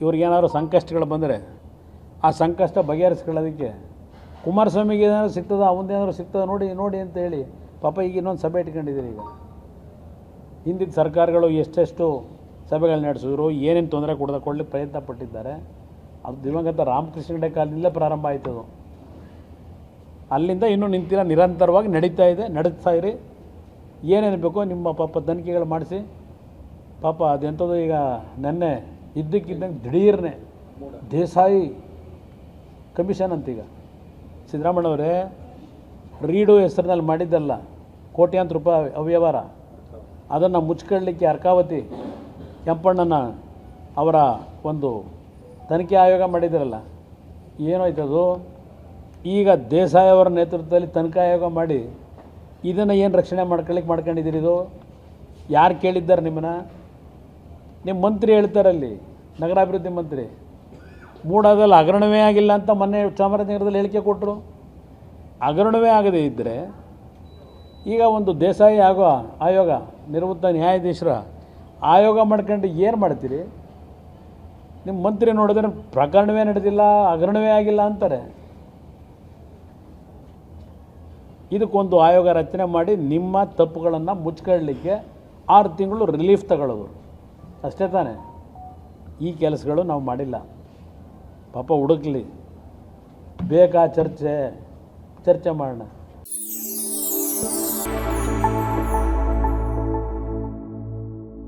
ಇವ್ರಿಗೇನಾದ್ರು ಸಂಕಷ್ಟಗಳು ಬಂದರೆ ಆ ಸಂಕಷ್ಟ ಬಗೆಹರಿಸ್ಕೊಳ್ಳೋದಕ್ಕೆ ಕುಮಾರಸ್ವಾಮಿಗೆ ಏನಾದ್ರು ಸಿಗ್ತದ ಅವಂದೇನಾದ್ರು ಸಿಗ್ತದ ನೋಡಿ ನೋಡಿ ಅಂತ ಹೇಳಿ ಪಾಪ ಈಗ ಇನ್ನೊಂದು ಸಭೆ ಇಟ್ಕೊಂಡಿದ್ದೀರಿ ಈಗ. ಹಿಂದಿನ ಸರ್ಕಾರಗಳು ಎಷ್ಟೆಷ್ಟು ಸಭೆಗಳು ನಡೆಸಿದ್ರು, ಏನೇನು ತೊಂದರೆ ಕೊಡದ ಕೊಡ್ಲಿಕ್ಕೆ ಪ್ರಯತ್ನ ಪಟ್ಟಿದ್ದಾರೆ. ಅದು ದಿವಂಗತ ರಾಮಕೃಷ್ಣ ಹೆಗಡೆ ಕಾಲದಿಂದಲೇ ಪ್ರಾರಂಭ ಆಯ್ತದು ಅಲ್ಲಿಂದ ಇನ್ನೂ ನಿಂತಿಲ್ಲ ನಿರಂತರವಾಗಿ ನಡೀತಾ ಇದೆ ನಡೆಸ್ತಾ ಇರಿ. ಏನೇನು ಬೇಕೋ ನಿಮ್ಮ ಪಾಪ ತನಿಖೆಗಳು ಮಾಡಿಸಿ. ಪಾಪ ಅದೆಂಥದ್ದು ಈಗ ನೆನ್ನೆ ಇದ್ದಕ್ಕಿದ್ದಂಗೆ ದಿಢೀರ್ನೆ ದೇಸಾಯಿ ಕಮಿಷನ್ ಅಂತೀಗ. ಸಿದ್ದರಾಮಣ್ಣವರೇ ರೀಡು ಹೆಸರಿನಲ್ಲಿ ಮಾಡಿದ್ದಲ್ಲ, ಕೋಟ್ಯಾಂತರ ರೂಪಾಯಿ ಅವ್ಯವಹಾರ. ಅದನ್ನು ಮುಚ್ಕೊಳ್ಳಿಕ್ಕೆ ಅರ್ಕಾವತಿ ಕೆಂಪಣ್ಣನ ಅವರ ಒಂದು ತನಿಖೆ ಆಯೋಗ ಮಾಡಿದಿರಲ್ಲ ಏನಾಯ್ತದು ಈಗ ದೇಸಾಯಿ ಅವರ ನೇತೃತ್ವದಲ್ಲಿ ತನಿಖಾ ಆಯೋಗ ಮಾಡಿ ಇದನ್ನು ಏನು ರಕ್ಷಣೆ ಮಾಡ್ಕೊಳ್ಳಿಕ್ಕೆ ಮಾಡ್ಕೊಂಡಿದ್ದೀರಿ ಇದು? ಯಾರು ಕೇಳಿದ್ದಾರೆ ನಿಮ್ಮನ್ನ? ನಿಮ್ಮ ಮಂತ್ರಿ ಹೇಳ್ತಾರಲ್ಲಿ, ನಗರಾಭಿವೃದ್ಧಿ ಮಂತ್ರಿ, ಮೂಡಾದಲ್ಲಿ ಹಗರಣವೇ ಆಗಿಲ್ಲ ಅಂತ ಮೊನ್ನೆ ಚಾಮರಾಜನಗರದಲ್ಲಿ ಹೇಳಿಕೆ ಕೊಟ್ಟರು ಹಗರಣವೇ ಆಗದೇ ಇದ್ದರೆ ಈಗ ಒಂದು ದೇಸಾಯಿ ಆಗೋ ಆಯೋಗ, ನಿವೃತ್ತ ನ್ಯಾಯಾಧೀಶರ ಆಯೋಗ ಮಾಡ್ಕೊಂಡು ಏನು ಮಾಡ್ತೀರಿ? ನಿಮ್ಮ ಮಂತ್ರಿ ನೋಡಿದ್ರೆ ಪ್ರಕರಣವೇ ನಡೆದಿಲ್ಲ, ಹಗರಣವೇ ಆಗಿಲ್ಲ ಅಂತಾರೆ. ಇದಕ್ಕೊಂದು ಆಯೋಗ ರಚನೆ ಮಾಡಿ ನಿಮ್ಮ ತಪ್ಪುಗಳನ್ನು ಮುಚ್ಕೊಳ್ಳಲಿಕ್ಕೆ ಆರು ತಿಂಗಳು ರಿಲೀಫ್ ತಗೊಳ್ಳೋದು. ಅಷ್ಟೇ ತಾನೇ. ಈ ಕೆಲಸಗಳು ನಾವು ಮಾಡಿಲ್ಲ. ಪಾಪ ಹುಡುಕ್ಲಿ. ಬೇಕಾ ಚರ್ಚೆ? ಚರ್ಚೆ ಮಾಡೋಣ.